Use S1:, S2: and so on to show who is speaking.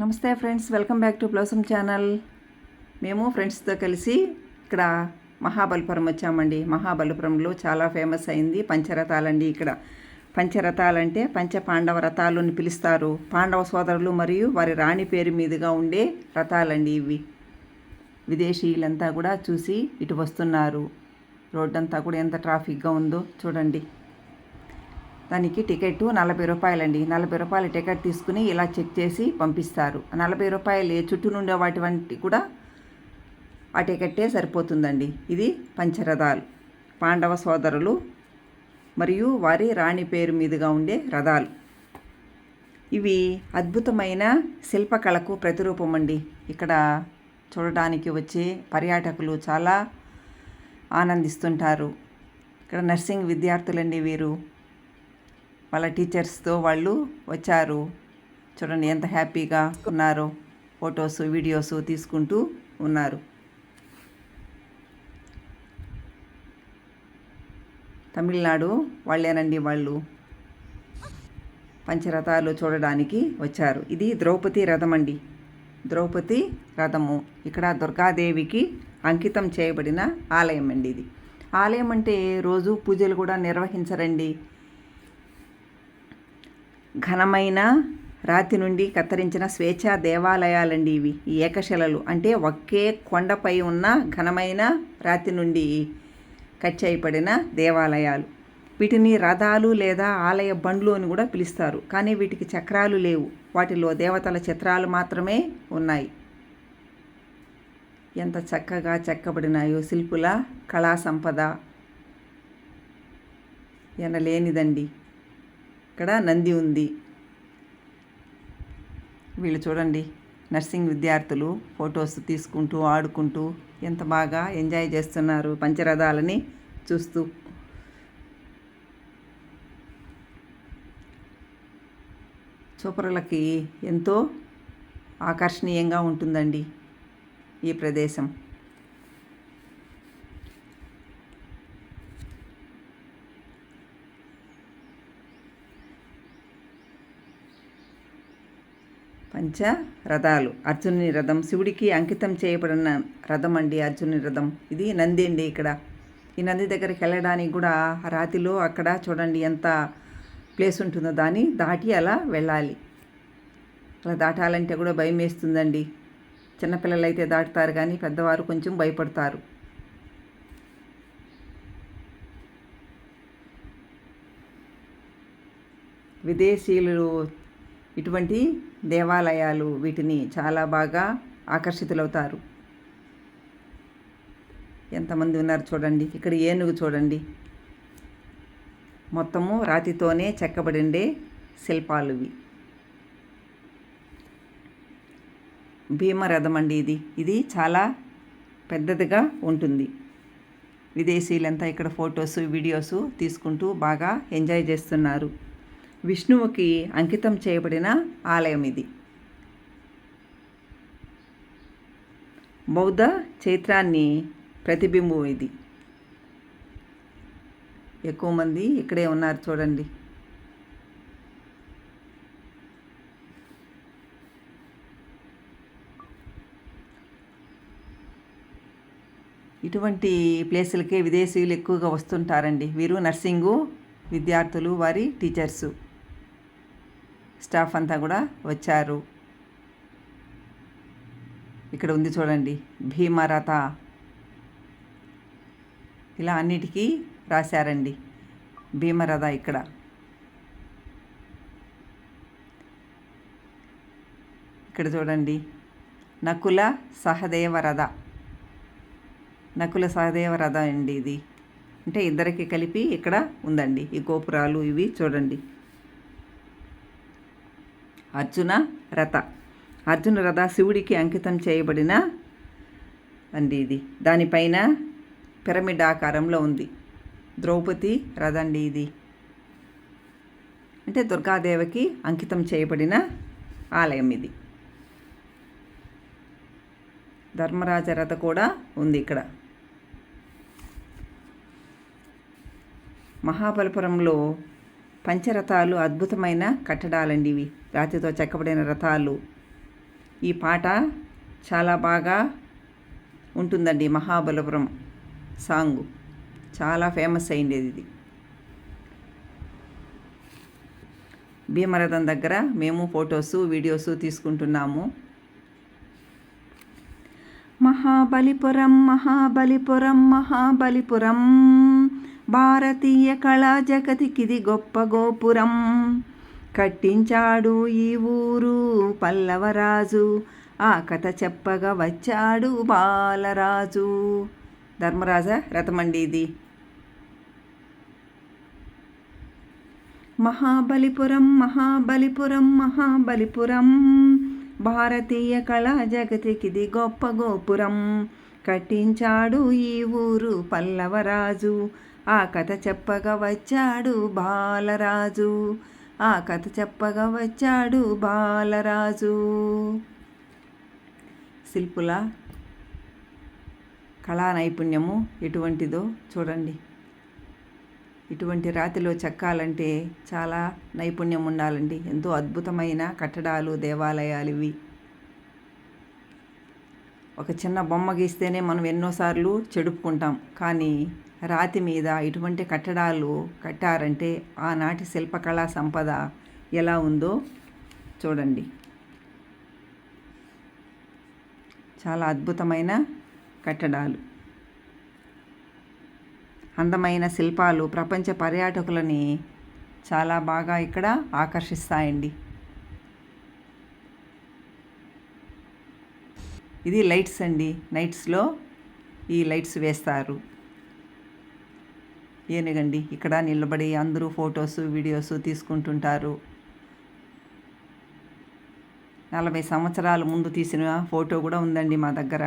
S1: నమస్తే friends welcome back to blossom channel. మేము ఫ్రెండ్స్తో కలిసి ఇక్కడ మహాబలిపురం వచ్చామండి. మహాబలిపురంలో చాలా ఫేమస్ అయింది పంచరథాలండి ఇక్కడ. పంచరథాలంటే పంచ పాండవ రథాలు అని పిలుస్తారు. పాండవ సోదరులు మరియు వారి రాణి పేరు మీదుగా ఉండే రథాలండి ఇవి. విదేశీయులంతా కూడా చూసి ఇటు వస్తున్నారు. రోడ్డంతా కూడా ఎంత ట్రాఫిక్గా ఉందో చూడండి. దానికి టికెట్ నలభై రూపాయలండి. నలభై రూపాయల టికెట్ తీసుకుని ఇలా చెక్ చేసి పంపిస్తారు. నలభై రూపాయలు చుట్టూ నుండే వాటి వంటి కూడా ఆ టికెట్టే సరిపోతుందండి. ఇది పంచరథాలు. పాండవ సోదరులు మరియు వారి రాణి పేరు మీదుగా ఉండే రథాలు. ఇవి అద్భుతమైన శిల్పకళకు ప్రతిరూపం అండి ఇక్కడ చూడడానికి వచ్చే పర్యాటకులు చాలా ఆనందిస్తుంటారు. ఇక్కడ నర్సింగ్ విద్యార్థులండి వీరు. వాళ్ళ టీచర్స్తో వాళ్ళు వచ్చారు. చూడండి ఎంత హ్యాపీగా ఉన్నారో ఫొటోస్ వీడియోస్ తీసుకుంటూ ఉన్నారు. తమిళనాడు వాళ్ళేనండి వాళ్ళు. పంచరథాలు చూడడానికి వచ్చారు. ఇది ద్రౌపది రథం అండి. ద్రౌపది రథము. ఇక్కడ దుర్గాదేవికి అంకితం చేయబడిన ఆలయం అండి ఇది. ఆలయం అంటే రోజు పూజలు కూడా నిర్వహించరండి. ఘనమైన రాతి నుండి కత్తిరించిన స్వేచ్ఛా దేవాలయాలండి ఇవి ఈ ఏకశిలలు. అంటే ఒకే కొండపై ఉన్న ఘనమైన రాతి నుండి కట్ చేయబడిన దేవాలయాలు. వీటిని రథాలు లేదా ఆలయ బండ్లు అని కూడా పిలుస్తారు. కానీ వీటికి చక్రాలు లేవు. వాటిలో దేవతల చిత్రాలు మాత్రమే ఉన్నాయి. ఎంత చక్కగా చెక్కబడినాయో శిల్పుల కళా సంపద ఎనలేనిదండి. ఇక్కడ నంది ఉంది. వీళ్ళు చూడండి నర్సింగ్ విద్యార్థులు ఫొటోస్ తీసుకుంటూ ఆడుకుంటూ ఎంత బాగా ఎంజాయ్ చేస్తున్నారు పంచరథాలని చూస్తూ. చూపరులకి ఎంతో ఆకర్షణీయంగా ఉంటుందండి ఈ ప్రదేశం. పంచ రథాలు అర్జునుని రథం శివుడికి అంకితం చేయబడిన రథం అండి అర్జునుని రథం. ఇది నంది అండి ఇక్కడ. ఈ నంది దగ్గరికి వెళ్ళడానికి కూడా రాతిలో అక్కడ చూడండి ఎంత ప్లేస్ ఉంటుందో దాన్ని దాటి అలా వెళ్ళాలి. అలా దాటాలంటే కూడా భయం వేస్తుందండి. చిన్నపిల్లలు అయితే దాటుతారు కానీ పెద్దవారు కొంచెం భయపడతారు. విదేశీయులు ఇటువంటి దేవాలయాలు వీటిని చాలా బాగా ఆకర్షితులవుతారు. ఎంతమంది ఉన్నారు చూడండి. ఇక్కడ ఏనుగు చూడండి. మొత్తము రాతితోనే చెక్కబడిండే శిల్పాలు ఇవి భీమరథం అండి ఇది. ఇది చాలా పెద్దదిగా ఉంటుంది. విదేశీయులంతా ఇక్కడ ఫొటోస్ వీడియోస్ తీసుకుంటూ బాగా ఎంజాయ్ చేస్తున్నారు. విష్ణువుకి అంకితం చేయబడిన ఆలయం ఇది. బౌద్ధ చైత్రాన్ని ప్రతిబింబం ఇది. ఎక్కువ మంది ఇక్కడే ఉన్నారు చూడండి. ఇటువంటి ప్లేసులకే విదేశీయులు ఎక్కువగా వస్తుంటారండి. వీరు నర్సింగు విద్యార్థులు వారి టీచర్సు. స్టాఫ్ అంతా కూడా వచ్చారు. ఇక్కడ ఉంది చూడండి భీమరథ. ఇలా అన్నిటికీ రాశారండి భీమరథ ఇక్కడ. ఇక్కడ చూడండి నకుల సహదేవ రథ నకుల సహదేవ రథ అండి ఇది. అంటే ఇద్దరికి కలిపి ఇక్కడ ఉందండి ఈ గోపురాలు ఇవి చూడండి. అర్జున రథ. అర్జున రథ శివుడికి అంకితం చేయబడిన అండి ఇది. దానిపైన పిరమిడ్ ఆకారంలో ఉంది. ద్రౌపది రథ అండి ఇది. అంటే దుర్గాదేవికి అంకితం చేయబడిన ఆలయం ఇది. ధర్మరాజ రథ కూడా ఉంది ఇక్కడ. మహాబలిపురంలో పంచరథాలు అద్భుతమైన కట్టడాలండి ఇవి రాతితో చెక్కబడిన రథాలు. ఈ పాట చాలా బాగా ఉంటుందండి మహాబలపురం సాంగ్. చాలా ఫేమస్ అయింది ఇది. భీమరథం దగ్గర మేము ఫొటోస్ వీడియోస్ తీసుకుంటున్నాము. మహాబలిపురం మహాబలిపురం మహాబలిపురం భారతీయ కళా జగతికిది గొప్ప గోపురం. కట్టించాడు ఈ ఊరు పల్లవరాజు. ఆ కథ చెప్పగా వచ్చాడు బాలరాజు. ధర్మరాజ రథమండి ఇది. మహాబలిపురం మహాబలిపురం మహాబలిపురం. భారతీయ కళా జగతికిది గొప్ప గోపురం. కట్టించాడు ఈ ఊరు పల్లవరాజు. ఆ కథ చెప్పగా వచ్చాడు బాలరాజు. ఆ కథ చెప్పగా వచ్చాడు బాలరాజు. శిల్పుల కళా నైపుణ్యము ఎటువంటిదో చూడండి. ఇటువంటి రాతిలో చెక్కాలంటే చాలా నైపుణ్యం ఉండాలండి. ఎంతో అద్భుతమైన కట్టడాలు దేవాలయాలు ఇవి. ఒక చిన్న బొమ్మ గీస్తేనే మనం ఎన్నోసార్లు చెడుపుకుంటాం. కానీ రాతి మీద ఇటువంటి కట్టడాలు కట్టారంటే ఆనాటి శిల్పకళా సంపద ఎలా ఉందో చూడండి. చాలా అద్భుతమైన కట్టడాలు. అందమైన శిల్పాలు ప్రపంచ పర్యాటకులని చాలా బాగా ఇక్కడ ఆకర్షిస్తాయండి. ఇది లైట్స్ అండి. నైట్స్లో ఈ లైట్స్ వేస్తారు. ఏనుగండి. ఇక్కడ నిలబడి అందరూ ఫొటోస్ వీడియోస్ తీసుకుంటుంటారు. నలభై సంవత్సరాల ముందు తీసిన ఫోటో కూడా ఉందండి మా దగ్గర.